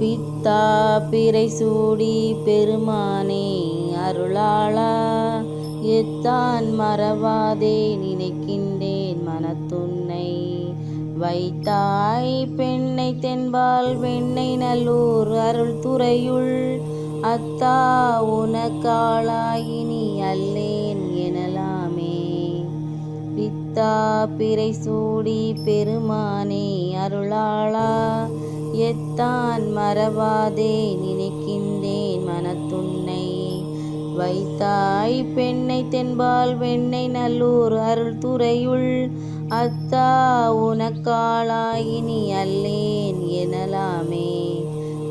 பித்தா பிறை சூடி பெருமானே அருளாளா. எத்தான் மறவாதே நினைக்கின்றேன் மனத்துன்னை. வைத்தாய் பெண்ணை தென்பால் வெண்ணை நல்லூர் அருள் துறையுள். அத்தா உனக்காளாயினி அல்லேன் எனலாமே. பித்தா பிறை சூடி பெருமானே அருளாளா. எத்தான் மறவாதே நினைக்கின்றேன் மனத்துன்னை. வைத்தாய் பெண்ணை தென்பால் வெண்ணை நல்லூர் அருள் துறையுள். அத்தா உனக்காளாயினி அல்லேன் எனலாமே.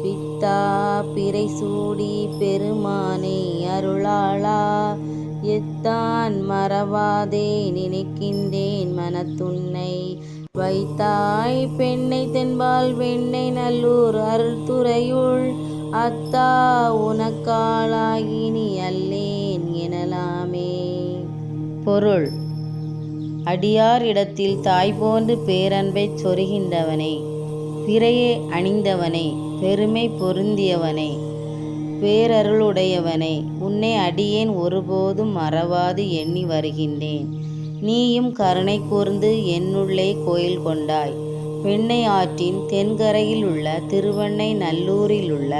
பித்தா பிறை சூடி பெருமானே அருளாளா. எத்தான் மறவாதே நினைக்கின்றேன் மனத்துன்னை. வைத்தாய் பெண்ணை தென்பால் வெண்ணை நல்லூர் அருள்துறையுள். அத்தா உனக்காளாகினி அல்லேன் எனலாமே. பொருள். அடியார் இடத்தில் தாய் போன்று பேரன்பைச் சொருகின்றவனே. பிறையே அணிந்தவனே பெருமை பொருந்தியவனே. பேரருளுடையவனே உன்னை அடியேன் ஒருபோதும் மறவாது எண்ணி வருகின்றேன். நீயும் கருணை கூர்ந்து என்னுள்ளே கோயில் கொண்டாய். வெண்ணை ஆற்றின் தென்கரையில் உள்ள திருவண்ணை நல்லூரில் உள்ள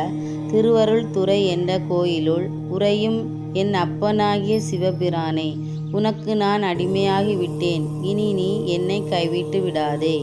திருவருள் துறை என்ற கோயிலுள் உறையும் என் அப்பனாகிய சிவபிரானே உனக்கு நான் அடிமையாகி விட்டேன் இனி நீ என்னை கைவிட்டு விடாதே.